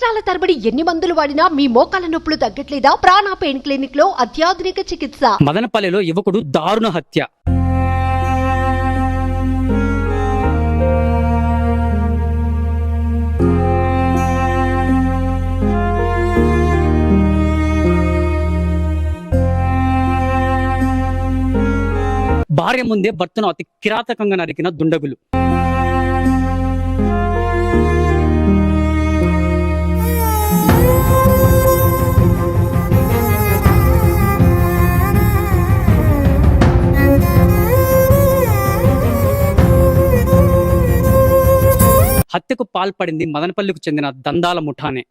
సంవత్సరాల తరబడి ఎన్ని మందులు వాడినా మీ మోకాల నొప్పులు తగ్గట్లేదా? ప్రాణ పెయిన్ క్లినిక్లో అత్యాధునిక చికిత్స. మదనపల్లిలో యువకుడు దారుణ హత్య. భార్య ముందే భర్తను అతి కిరాతకంగా నరికిన దుండగులు. హత్యకు పాల్పడింది మదనపల్లికి చెందిన దందాల ముఠానే.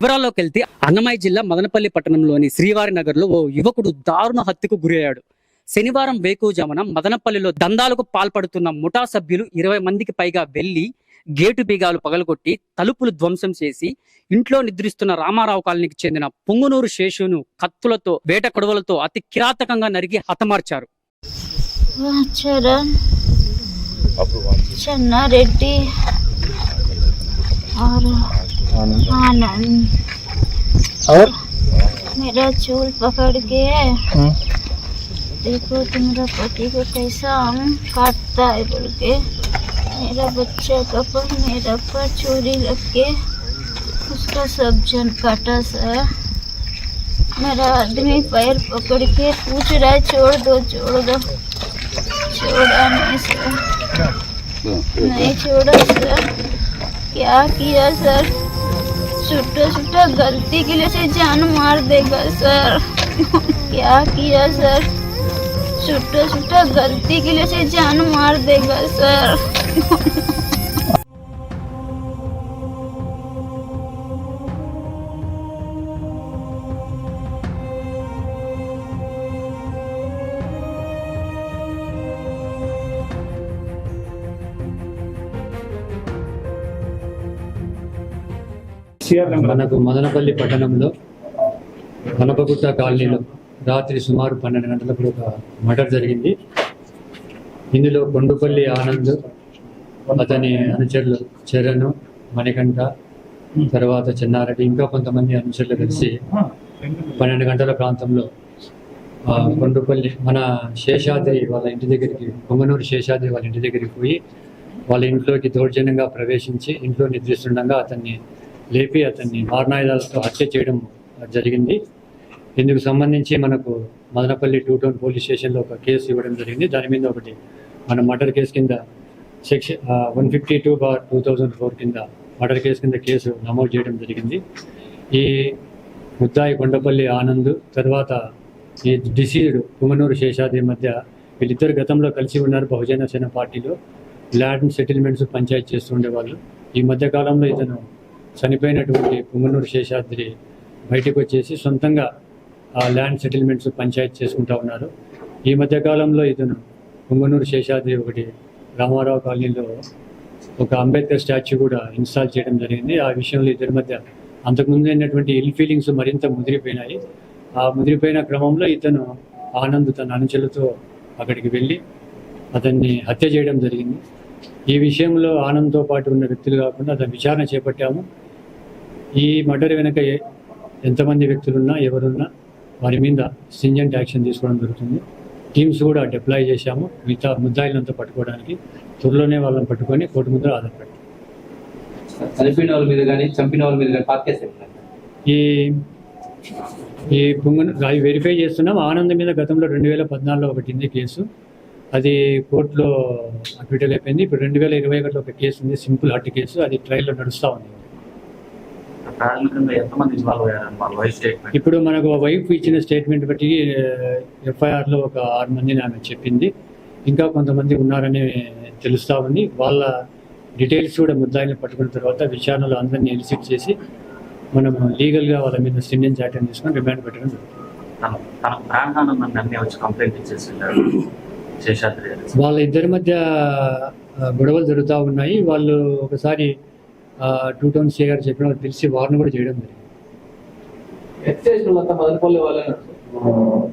వివరాల్లోకి వెళ్తే అన్నమయ్య జిల్లా మదనపల్లి పట్టణంలోని శ్రీవారి నగర్లో ఓ యువకుడు దారుణ హత్యకు గురయ్యాడు. శనివారం వేకువజామున మదనపల్లిలో దందాలకు పాల్పడుతున్న ముఠా సభ్యులు ఇరవై మందికి పైగా వెళ్లి గేటు బీగాలు పగలగొట్టి తలుపులు ధ్వంసం చేసి ఇంట్లో నిద్రిస్తున్న రామారావు కాలనీకి చెందిన పొంగునూరు శేషును కత్తులతో వేట కొడవలతో అతి కిరాతకంగా నరికి హతమార్చారు चरण चन्ना रेड्डी और आनंद और मेरा चूल पकड़ के देखो तुम्हारा पति को कैसा हम काटता है बोल के। मेरा बच्चा का पर मेरा पर चोरी लग के उसका सब जन काटा सा मेरा आदमी पैर पकड़ के पूछ रहा है, छोड़ दो छोड़ दो। छोड़ा नहीं सर नहीं छोड़ा सर क्या किया सर? छोटा छोटा गलती के लिए से जान मार देगा सर। क्या किया सर? छोटा छोटा गलती के लिए से जान मार देगा सर మనకు మదనపల్లి పట్టణంలో కనపగుట్ట కాలనీలో రాత్రి సుమారు పన్నెండు గంటలప్పుడు ఒక మర్డర్ జరిగింది. ఇందులో కొండుపల్లి ఆనంద్ అతని అనుచరులు చరణ్ మణికంఠ తర్వాత చెన్నారెడ్డి ఇంకా కొంతమంది అనుచరులు కలిసి పన్నెండు గంటల ప్రాంతంలో కొండుపల్లి మన శేషాద్రి వాళ్ళ ఇంటి దగ్గరికి పొంగనూరు శేషాద్రి వాళ్ళ ఇంటి దగ్గరికి పోయి వాళ్ళ ఇంట్లోకి దౌర్జన్యంగా ప్రవేశించి ఇంట్లో నిద్రిస్తుండగా అతన్ని లేపి అతన్ని మారణాయుధాలతో హత్య చేయడం జరిగింది. ఇందుకు సంబంధించి మనకు మదనపల్లి టూ టౌన్ పోలీస్ స్టేషన్లో ఒక కేసు ఇవ్వడం జరిగింది. దాని మీద ఒకటి మన మర్డర్ కేసు కింద section one fifty two bar two thousand four కింద మర్డర్ కేసు కింద కేసు నమోదు చేయడం జరిగింది. ఈ ముద్దాయి కొండపల్లి ఆనంద్ తర్వాత ఈ డిసీజ్డ్ కుమనూరు శేషాద్రి మధ్య వీళ్ళిద్దరు గతంలో కలిసి ఉన్నారు. బహుజన సేన పార్టీలో ల్యాండ్ సెటిల్మెంట్స్ పంచాయతీ చేస్తుండేవాళ్ళు ఈ మధ్యకాలంలో ఇతను చనిపోయినటువంటి పుంగనూరు శేషాద్రి బయటకు వచ్చేసి సొంతంగా ల్యాండ్ సెటిల్మెంట్స్ పంచాయత్ చేసుకుంటా ఉన్నారు. ఈ మధ్యకాలంలో ఇతను పుంగనూరు శేషాద్రి ఒకటి రామారావు కాలనీలో ఒక అంబేద్కర్ స్టాచ్యూ కూడా ఇన్స్టాల్ చేయడం జరిగింది. ఆ విషయంలో ఇద్దరి మధ్య అంతకుముందు అయినటువంటి ఇల్ ఫీలింగ్స్ మరింత ముదిరిపోయినాయి. ఆ ముదిరిపోయిన క్రమంలో ఇతను ఆనంద్ తన అనుచరులతో అక్కడికి వెళ్ళి అతన్ని హత్య చేయడం జరిగింది. ఈ విషయంలో ఆనంద్తో పాటు ఉన్న వ్యక్తులు కాకుండా అతను విచారణ చేపట్టాము. ఈ మర్డర్ వెనుక ఎంతమంది వ్యక్తులున్నా ఎవరున్నా వారి మీద సింజెంట్ యాక్షన్ తీసుకోవడం జరుగుతుంది. టీమ్స్ కూడా డిప్లాయ్ చేశాము. మిగతా ముద్దాయిలంతా పట్టుకోవడానికి త్వరలోనే వాళ్ళని పట్టుకొని కోర్టు ముద్ర ఆధారపడి వాళ్ళ మీద కానీ చంపిన వాళ్ళ మీద కానీ ఈ ఈ పొంగన అవి వెరిఫై చేస్తున్నాం. ఆనంద్ మీద గతంలో రెండు వేల పద్నాలుగులో ఒకటి ఉంది కేసు. అది కోర్టులో అక్విటల్ అయిపోయింది. ఇప్పుడు రెండు వేల ఇరవై ఒకటిలో ఒక కేసు ఉంది. Simple hurt case. అది ట్రయల్లో నడుస్తూ ఉంది. ప్రాథమికంగా ఎంతమంది ఇన్వాల్వ్ అయ్యారని వాళ్ళ వైఫ్ స్టేట్మెంట్ ఇప్పుడు మనకు వైఫ్ ఇచ్చిన స్టేట్మెంట్ బట్టి ఎఫ్ఐఆర్లో ఒక ఆరు మందిని ఆమె చెప్పింది. ఇంకా కొంతమంది ఉన్నారని తెలుస్తూ ఉంది. వాళ్ళ డీటెయిల్స్ కూడా ముద్దాయిని పట్టుకున్న తర్వాత విచారణలో అందరినీ ఎలిసిట్ చేసి మనం లీగల్గా వాళ్ళ మీద స్టిండెన్స్ యాక్షన్ తీసుకొని రిమాండ్ పెట్టడం జరుగుతుంది. తన అన్నీ వచ్చి కంప్లైంట్ ఇచ్చేసి శేషాద్రి వాళ్ళ ఇద్దరి మధ్య గొడవలు జరుగుతూ ఉన్నాయి. వాళ్ళు ఒకసారి టూ టౌన్ సీ గారు చెప్పిన పిలిచి వారిని కూడా చేయడం జరిగింది.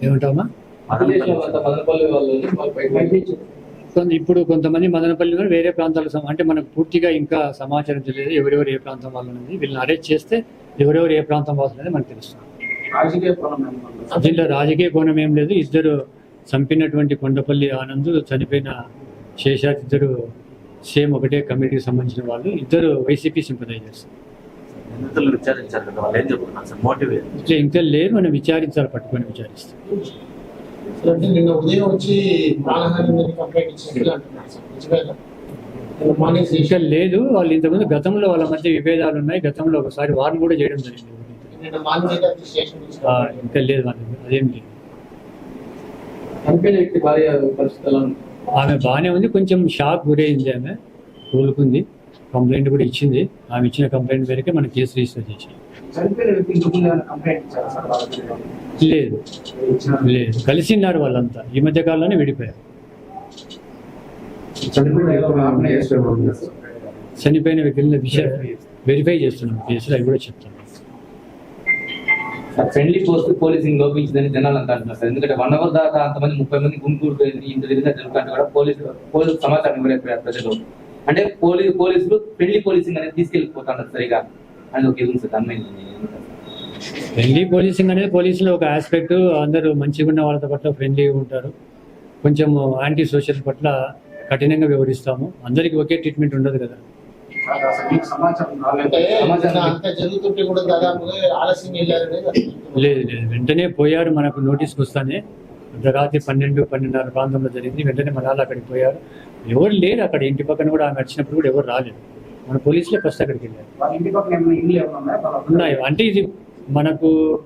ఏమంటామా ఇప్పుడు కొంతమంది మదనపల్లి కూడా వేరే ప్రాంతాలకు అంటే మనకు పూర్తిగా ఇంకా సమాచారం తెలియదు. ఎవరెవరు ఏ ప్రాంతం వాళ్ళు ఉన్నది వీళ్ళని అరెస్ట్ చేస్తే ఎవరెవరు ఏ ప్రాంతం వాళ్ళు అనేది మనకు తెలుస్తుంది. రాజకీయ కోణం ఏమన్నా? దీంట్లో రాజకీయ కోణం ఏం లేదు. ఇద్దరు చంపినటువంటి కొండపల్లి ఆనంద్ చనిపోయిన శేషాద్ ఇద్దరు సేమ్ ఒకటే కమిటీకి సంబంధించిన వాళ్ళు ఇద్దరు వైసీపీ సింపదైజర్స్? ఇట్లా ఇంకా లేదు మనం విచారించాలి పట్టుకొని విచారిస్తాం. ఇంకా లేదు వాళ్ళు ఇంతకుముందు గతంలో వాళ్ళ మధ్య విభేదాలు ఉన్నాయి గతంలో ఒకసారి వారిని కూడా చేయడం జరిగింది. ఇంకా లేదు వాళ్ళ. అదేం లేదు. ఆమె బాగానే ఉంది. కొంచెం షాక్ గురైంది ఆమె. కోలుకుంది. కంప్లైంట్ కూడా ఇచ్చింది. ఆమె ఇచ్చిన కంప్లైంట్ మేరకే మనం కేసు రిజిస్టర్ చేసాం? లేదు. లేదు. కలిసిన్నారు వాళ్ళంతా. ఈ మధ్య కాలంలోనే విడిపోయారు. చనిపోయిన వ్యక్తుల విషయం వెరిఫై చేస్తున్నాం కేసులు అవి కూడా చెప్తాం ఫ్రెండ్లీ పోస్ట్ పోలీసింగ్ లోపించిందని జనాలు అంతా అంటున్నారు సార్. ఎందుకంటే వన్ అవర్ దాకా అంతమంది ముప్పై మంది గుంటూరు పోయింది ఇంత విధంగా జరుగుతుంటే కూడా పోలీసు పోలీసు సమాచారం ఇవ్వలేకపోయారు ప్రజలు. అంటే పోలీసు పోలీసులు ఫ్రెండ్లీ పోలీసింగ్ అనేది తీసుకెళ్ళిపోతున్నారు సరిగా అని ఒక ఇది ఉంది సార్ దాని ఫ్రెండ్లీ పోలీసింగ్ అనేది పోలీసులు ఒక ఆస్పెక్ట్ అందరూ మంచిగా ఉన్న వాళ్ళతో పట్ల ఫ్రెండ్లీగా ఉంటారు. కొంచెం యాంటీ సోషల్ పట్ల కఠినంగా వ్యవహరిస్తాము. అందరికీ ఒకే ట్రీట్మెంట్ ఉండదు కదా. అంత జరుగుతుంటే కూడా దాదాపుగా ఆలస్యం. లేదు లేదు వెంటనే పోయారు మనకు నోటీస్కి వస్తానే. రాత్రి పన్నెండు పన్నెండున్నర ప్రాంతంలో జరిగింది. వెంటనే మనాలు అక్కడికి పోయారు. ఎవరు లేరు అక్కడ. ఇంటి పక్కన కూడా ఆమె వచ్చినప్పుడు కూడా ఎవరు రాలేదు. మన పోలీసులే ఫస్ట్ అక్కడికి వెళ్ళారు. ఉన్నాయి? అంటే ఇది మనకు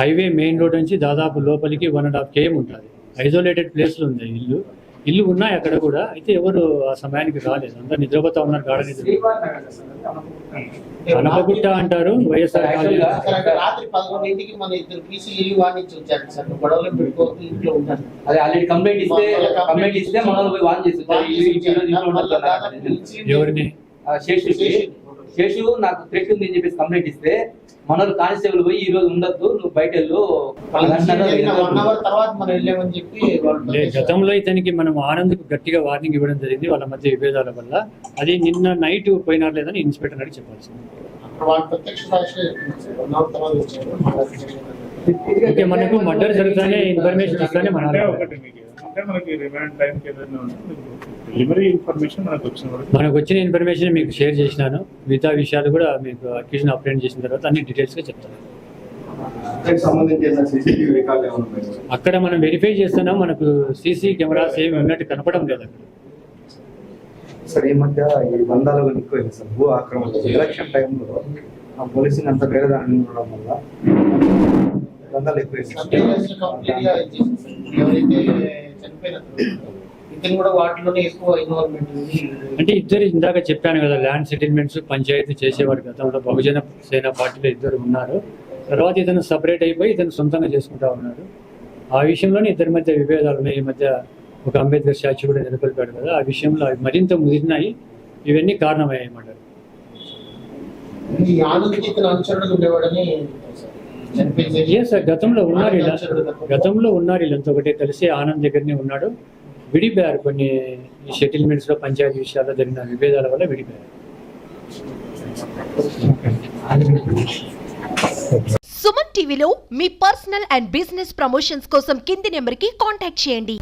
హైవే మెయిన్ రోడ్ నుంచి దాదాపు లోపలికి వన్ అండ్ హాఫ్ కేఎం ఉంటుంది. ఐసోలేటెడ్ ప్లేస్లో ఉంది ఇల్లు. ఇల్లు ఉన్నాయి అక్కడ కూడా. అయితే ఎవరు ఆ సమయానికి రాలేదు. అందరు నిద్రపోతా ఉన్నారు గాఢ నిద్ర. అనపగుట్ట అంటారు వైఎస్ఆర్ రాత్రి పదకొండింటికి మన ఇద్దరు పీసీ ఇల్లు వాణించి వచ్చారు సార్. గొడవలు పెట్టుకోవద్దు ఇంట్లో ఉంటారు. అదే ఆల్రెడీ కంప్లైంట్ ఇస్తే కంప్లైంట్ ఇస్తే మనం పోయి వాన్ చేసి ఎవరిని? శేషుకి. శేషు నాకు థ్రెట్ ఉంది అని చెప్పేసి కంప్లైంట్ ఇస్తే మనోళ్ళు కానిస్టేబుల్ పోయి ఈ రోజు ఉండొద్దు నువ్వు బయట వెళ్ళు గతంలో ఇతనికి మనం ఆనంద్కు గట్టిగా వార్నింగ్ ఇవ్వడం జరిగింది వాళ్ళ మధ్య విభేదాల వల్ల. అది నిన్న నైట్ పోయినారు లేదని ఇన్స్పెక్టర్ అడిగి చెప్పాల్సింది. మనకు మర్డర్ జరుగుతానే ఇన్ఫర్మేషన్ ఇస్తానే మన అంటే మనకి రిమాండ్ టైంకి ఏదైనా ఉంటే డెలివరీ ఇన్ఫర్మేషన్ మనకు వచ్చిన వరకు మనకు వచ్చిన ఇన్ఫర్మేషన్ మీకు షేర్ చేసినాను. మిగతా విషయాలు కూడా మీకు అక్యూజన్ అప్లైన్ చేసిన తర్వాత అన్ని డీటెయిల్స్గా చెప్తాను? అక్కడ మనం వెరిఫై చేస్తున్నాం. మనకు సీసీ కెమెరాస్ ఏమి ఉన్నట్టు కనపడం లేదు అక్కడ. సార్ ఈ మధ్య ఈ బంధాలు ఎక్కువైంది సార్. భూ ఆక్రమణ ఎలక్షన్ టైంలో ఆ పోలీసింగ్ అంత వేరే దాని ఉండడం వల్ల బంధాలు ఎక్కువైంది చనిపోయిన ఇతను కూడా వాటిలోనే ఎక్కువ ఇన్వాల్వ్మెంట్ ఉంది. అంటే ఇద్దరు ఇందాక చెప్పాను కదా ల్యాండ్ సెటిల్మెంట్స్ పంచాయతీ చేసేవారు గతంలో బహుజన సేన పార్టీలో ఇద్దరు ఉన్నారు. తర్వాత ఇతను సపరేట్ అయిపోయి ఇతను సొంతంగా చేసుకుంటా ఉన్నాడు. ఆ విషయంలోనే ఇద్దరి మధ్య విభేదాలు ఉన్నాయి. ఈ మధ్య ఒక అంబేద్కర్ స్టాచ్యూ కూడా నెలకొల్పాడు కదా ఆ విషయంలో అవి మరింత ముదిరినాయి. ఇవన్నీ కారణమయ్యాయి అన్నమాట ఈ ఆనందకి ఇతను అనుచరుడు ఉండేవాడని సార్ గతంలో ఉన్నారు ఇలా. గతంలో ఉన్నారు వీళ్ళంతా ఒకటే కలిసి ఆనంద్ దగ్గరనే ఉన్నాడు. విడిపోయారు కొన్ని సెటిల్మెంట్స్లో పంచాయతీ విషయాల్లో జరిగిన విభేదాల వల్ల విడిపోయారు. సుమన్ టీవీలో మీ పర్సనల్ అండ్ బిజినెస్ ప్రమోషన్స్ కోసం కింది నెంబర్కి కాంటాక్ట్ చేయండి.